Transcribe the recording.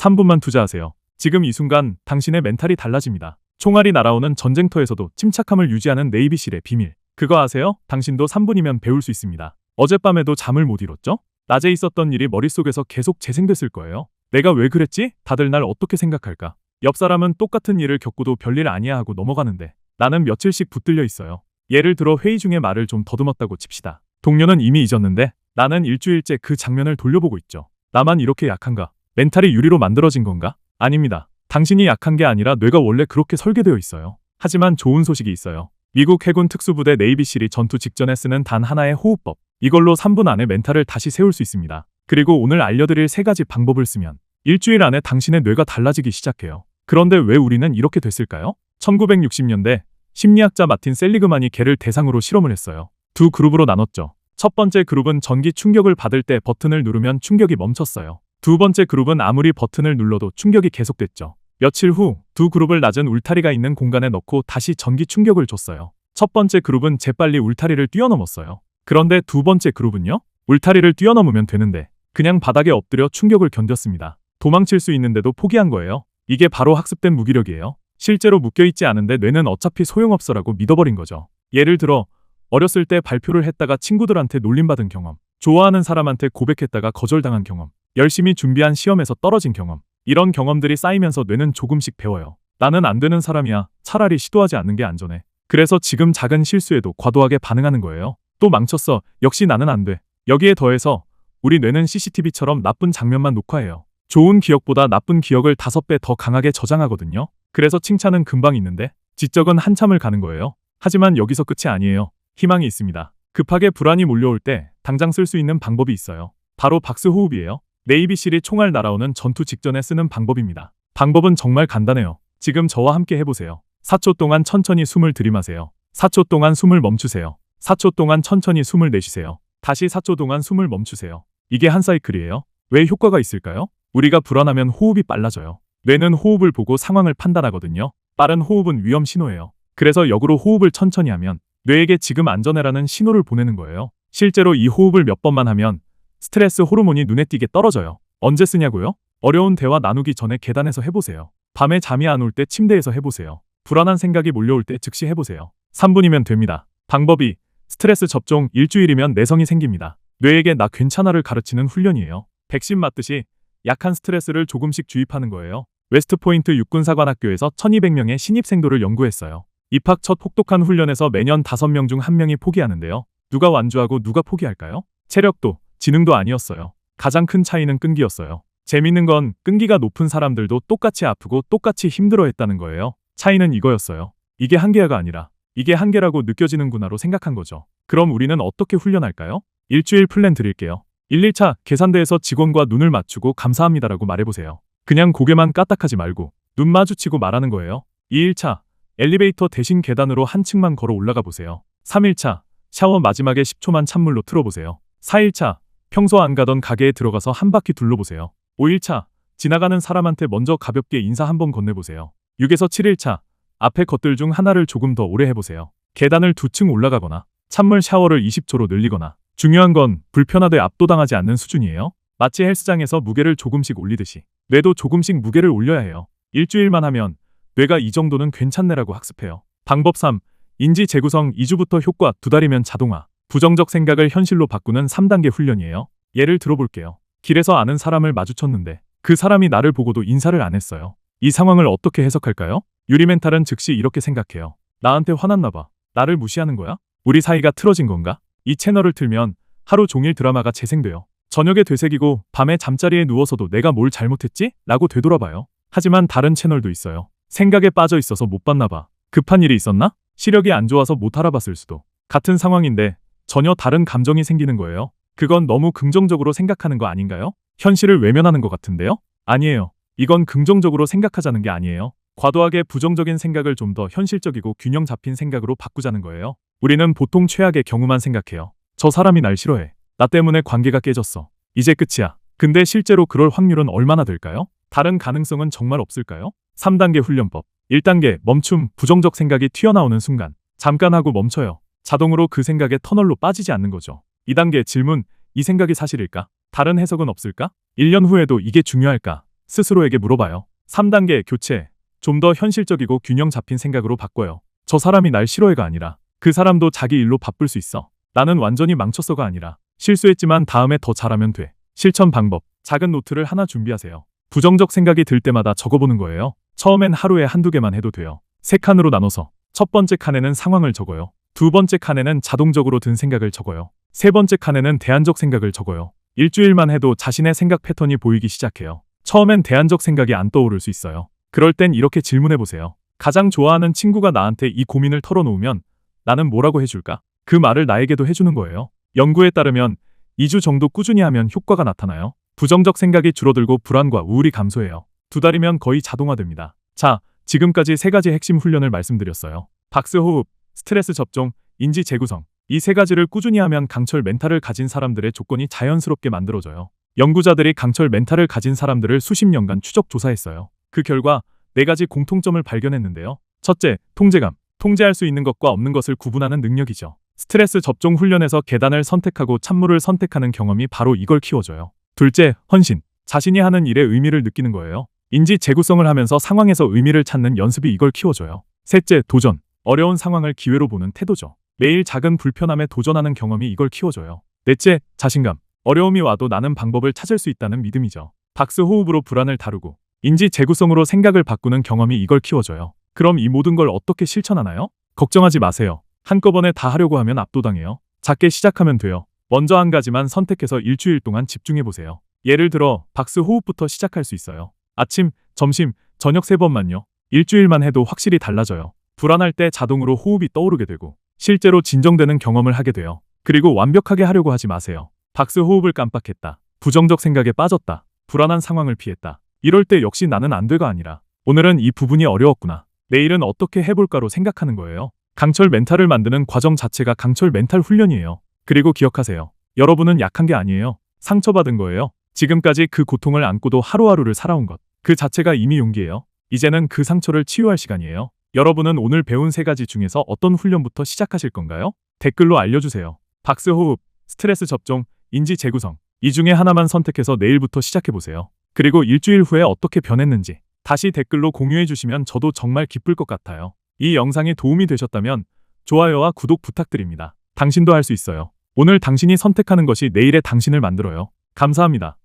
3분만 투자하세요. 지금 이 순간 당신의 멘탈이 달라집니다. 총알이 날아오는 전쟁터에서도 침착함을 유지하는 네이비실의 비밀. 그거 아세요? 당신도 3분이면 배울 수 있습니다. 어젯밤에도 잠을 못 이뤘죠? 낮에 있었던 일이 머릿속에서 계속 재생됐을 거예요. 내가 왜 그랬지? 다들 날 어떻게 생각할까? 옆 사람은 똑같은 일을 겪고도 별일 아니야 하고 넘어가는데 나는 며칠씩 붙들려 있어요. 예를 들어 회의 중에 말을 좀 더듬었다고 칩시다. 동료는 이미 잊었는데 나는 일주일째 그 장면을 돌려보고 있죠. 나만 이렇게 약한가? 멘탈이 유리로 만들어진 건가? 아닙니다. 당신이 약한 게 아니라 뇌가 원래 그렇게 설계되어 있어요. 하지만 좋은 소식이 있어요. 미국 해군 특수부대 네이비실이 전투 직전에 쓰는 단 하나의 호흡법. 이걸로 3분 안에 멘탈을 다시 세울 수 있습니다. 그리고 오늘 알려드릴 세 가지 방법을 쓰면 일주일 안에 당신의 뇌가 달라지기 시작해요. 그런데 왜 우리는 이렇게 됐을까요? 1960년대 심리학자 마틴 셀리그만이 개를 대상으로 실험을 했어요. 두 그룹으로 나눴죠. 첫 번째 그룹은 전기 충격을 받을 때 버튼을 누르면 충격이 멈췄어요. 두 번째 그룹은 아무리 버튼을 눌러도 충격이 계속됐죠. 며칠 후 두 그룹을 낮은 울타리가 있는 공간에 넣고 다시 전기 충격을 줬어요. 첫 번째 그룹은 재빨리 울타리를 뛰어넘었어요. 그런데 두 번째 그룹은요? 울타리를 뛰어넘으면 되는데 그냥 바닥에 엎드려 충격을 견뎠습니다. 도망칠 수 있는데도 포기한 거예요. 이게 바로 학습된 무기력이에요. 실제로 묶여있지 않은데 뇌는 어차피 소용없어라고 믿어버린 거죠. 예를 들어 어렸을 때 발표를 했다가 친구들한테 놀림받은 경험, 좋아하는 사람한테 고백했다가 거절당한 경험, 열심히 준비한 시험에서 떨어진 경험, 이런 경험들이 쌓이면서 뇌는 조금씩 배워요. 나는 안 되는 사람이야. 차라리 시도하지 않는 게 안전해. 그래서 지금 작은 실수에도 과도하게 반응하는 거예요. 또 망쳤어. 역시 나는 안 돼. 여기에 더해서 우리 뇌는 CCTV처럼 나쁜 장면만 녹화해요. 좋은 기억보다 나쁜 기억을 다섯 배더 강하게 저장하거든요. 그래서 칭찬은 금방 있는데 지적은 한참을 가는 거예요. 하지만 여기서 끝이 아니에요. 희망이 있습니다. 급하게 불안이 몰려올 때 당장 쓸 수 있는 방법이 있어요. 바로 박스 호흡이에요. 네이비실이 총알 날아오는 전투 직전에 쓰는 방법입니다. 방법은 정말 간단해요. 지금 저와 함께 해보세요. 4초 동안 천천히 숨을 들이마세요. 4초 동안 숨을 멈추세요. 4초 동안 천천히 숨을 내쉬세요. 다시 4초 동안 숨을 멈추세요. 이게 한 사이클이에요. 왜 효과가 있을까요? 우리가 불안하면 호흡이 빨라져요. 뇌는 호흡을 보고 상황을 판단하거든요. 빠른 호흡은 위험 신호예요. 그래서 역으로 호흡을 천천히 하면 뇌에게 지금 안전해라는 신호를 보내는 거예요. 실제로 이 호흡을 몇 번만 하면 스트레스 호르몬이 눈에 띄게 떨어져요. 언제 쓰냐고요? 어려운 대화 나누기 전에 계단에서 해보세요. 밤에 잠이 안 올 때 침대에서 해보세요. 불안한 생각이 몰려올 때 즉시 해보세요. 3분이면 됩니다. 방법이 스트레스 접종 일주일이면 내성이 생깁니다. 뇌에게 나 괜찮아를 가르치는 훈련이에요. 백신 맞듯이 약한 스트레스를 조금씩 주입하는 거예요. 웨스트포인트 육군사관학교에서 1200명의 신입생도를 연구했어요. 입학 첫 혹독한 훈련에서 매년 5명 중 1명이 포기하는데요. 누가 완주하고 누가 포기할까요? 체력도, 지능도 아니었어요. 가장 큰 차이는 끈기였어요. 재밌는 건 끈기가 높은 사람들도 똑같이 아프고 똑같이 힘들어했다는 거예요. 차이는 이거였어요. 이게 한계가 아니라 이게 한계라고 느껴지는구나로 생각한 거죠. 그럼 우리는 어떻게 훈련할까요? 일주일 플랜 드릴게요. 1, 1차 계산대에서 직원과 눈을 맞추고 감사합니다라고 말해보세요. 그냥 고개만 까딱하지 말고 눈 마주치고 말하는 거예요. 2, 1차 엘리베이터 대신 계단으로 한 층만 걸어 올라가 보세요. 3, 1차 샤워 마지막에 10초만 찬물로 틀어보세요. 4, 1차 평소 안 가던 가게에 들어가서 한 바퀴 둘러보세요. 5일차 지나가는 사람한테 먼저 가볍게 인사 한번 건네보세요. 6에서 7일차 앞에 것들 중 하나를 조금 더 오래 해보세요. 계단을 두 층 올라가거나 찬물 샤워를 20초로 늘리거나 중요한 건 불편하되 압도당하지 않는 수준이에요. 마치 헬스장에서 무게를 조금씩 올리듯이 뇌도 조금씩 무게를 올려야 해요. 일주일만 하면 뇌가 이 정도는 괜찮네라고 학습해요. 방법 3. 인지 재구성 2주부터 효과 2달이면 자동화. 부정적 생각을 현실로 바꾸는 3단계 훈련이에요. 예를 들어볼게요. 길에서 아는 사람을 마주쳤는데 그 사람이 나를 보고도 인사를 안 했어요. 이 상황을 어떻게 해석할까요? 유리멘탈은 즉시 이렇게 생각해요. 나한테 화났나 봐. 나를 무시하는 거야? 우리 사이가 틀어진 건가? 이 채널을 틀면 하루 종일 드라마가 재생돼요. 저녁에 되새기고 밤에 잠자리에 누워서도 내가 뭘 잘못했지? 라고 되돌아봐요. 하지만 다른 채널도 있어요. 생각에 빠져 있어서 못 봤나 봐. 급한 일이 있었나? 시력이 안 좋아서 못 알아봤을 수도. 같은 상황인데 전혀 다른 감정이 생기는 거예요. 그건 너무 긍정적으로 생각하는 거 아닌가요? 현실을 외면하는 것 같은데요? 아니에요. 이건 긍정적으로 생각하자는 게 아니에요. 과도하게 부정적인 생각을 좀 더 현실적이고 균형 잡힌 생각으로 바꾸자는 거예요. 우리는 보통 최악의 경우만 생각해요. 저 사람이 날 싫어해. 나 때문에 관계가 깨졌어. 이제 끝이야. 근데 실제로 그럴 확률은 얼마나 될까요? 다른 가능성은 정말 없을까요? 3단계 훈련법. 1단계 멈춤, 부정적 생각이 튀어나오는 순간 잠깐 하고 멈춰요. 자동으로 그 생각의 터널로 빠지지 않는 거죠. 2단계 질문, 이 생각이 사실일까? 다른 해석은 없을까? 1년 후에도 이게 중요할까? 스스로에게 물어봐요. 3단계 교체. 좀 더 현실적이고 균형 잡힌 생각으로 바꿔요. 저 사람이 날 싫어해가 아니라 그 사람도 자기 일로 바쁠 수 있어. 나는 완전히 망쳤어가 아니라 실수했지만 다음에 더 잘하면 돼. 실천 방법. 작은 노트를 하나 준비하세요. 부정적 생각이 들 때마다 적어보는 거예요. 처음엔 하루에 한두 개만 해도 돼요. 세 칸으로 나눠서 첫 번째 칸에는 상황을 적어요. 두 번째 칸에는 자동적으로 든 생각을 적어요. 세 번째 칸에는 대안적 생각을 적어요. 일주일만 해도 자신의 생각 패턴이 보이기 시작해요. 처음엔 대안적 생각이 안 떠오를 수 있어요. 그럴 땐 이렇게 질문해 보세요. 가장 좋아하는 친구가 나한테 이 고민을 털어놓으면 나는 뭐라고 해줄까? 그 말을 나에게도 해주는 거예요. 연구에 따르면 2주 정도 꾸준히 하면 효과가 나타나요. 부정적 생각이 줄어들고 불안과 우울이 감소해요. 두 달이면 거의 자동화됩니다. 자, 지금까지 세 가지 핵심 훈련을 말씀드렸어요. 박스 호흡, 스트레스 접종, 인지 재구성. 이 세 가지를 꾸준히 하면 강철 멘탈을 가진 사람들의 조건이 자연스럽게 만들어져요. 연구자들이 강철 멘탈을 가진 사람들을 수십 년간 추적 조사했어요. 그 결과 네 가지 공통점을 발견했는데요. 첫째, 통제감. 통제할 수 있는 것과 없는 것을 구분하는 능력이죠. 스트레스 접종 훈련에서 계단을 선택하고 찬물을 선택하는 경험이 바로 이걸 키워줘요. 둘째, 헌신. 자신이 하는 일에 의미를 느끼는 거예요. 인지 재구성을 하면서 상황에서 의미를 찾는 연습이 이걸 키워줘요. 셋째, 도전. 어려운 상황을 기회로 보는 태도죠. 매일 작은 불편함에 도전하는 경험이 이걸 키워줘요. 넷째, 자신감. 어려움이 와도 나는 방법을 찾을 수 있다는 믿음이죠. 박스 호흡으로 불안을 다루고 인지 재구성으로 생각을 바꾸는 경험이 이걸 키워줘요. 그럼 이 모든 걸 어떻게 실천하나요? 걱정하지 마세요. 한꺼번에 다 하려고 하면 압도당해요. 작게 시작하면 돼요. 먼저 한 가지만 선택해서 일주일 동안 집중해 보세요. 예를 들어 박스 호흡부터 시작할 수 있어요. 아침, 점심, 저녁 세 번만요. 일주일만 해도 확실히 달라져요. 불안할 때 자동으로 호흡이 떠오르게 되고 실제로 진정되는 경험을 하게 돼요. 그리고 완벽하게 하려고 하지 마세요. 박스 호흡을 깜빡했다. 부정적 생각에 빠졌다. 불안한 상황을 피했다. 이럴 때 역시 나는 안 돼가 아니라 오늘은 이 부분이 어려웠구나. 내일은 어떻게 해볼까로 생각하는 거예요. 강철 멘탈을 만드는 과정 자체가 강철 멘탈 훈련이에요. 그리고 기억하세요. 여러분은 약한 게 아니에요. 상처받은 거예요. 지금까지 그 고통을 안고도 하루하루를 살아온 것. 그 자체가 이미 용기예요. 이제는 그 상처를 치유할 시간이에요. 여러분은 오늘 배운 세 가지 중에서 어떤 훈련부터 시작하실 건가요? 댓글로 알려주세요. 박스 호흡, 스트레스 접종, 인지 재구성. 이 중에 하나만 선택해서 내일부터 시작해보세요. 그리고 일주일 후에 어떻게 변했는지 다시 댓글로 공유해 주시면 저도 정말 기쁠 것 같아요. 이 영상이 도움이 되셨다면 좋아요와 구독 부탁드립니다. 당신도 할 수 있어요. 오늘 당신이 선택하는 것이 내일의 당신을 만들어요. 감사합니다.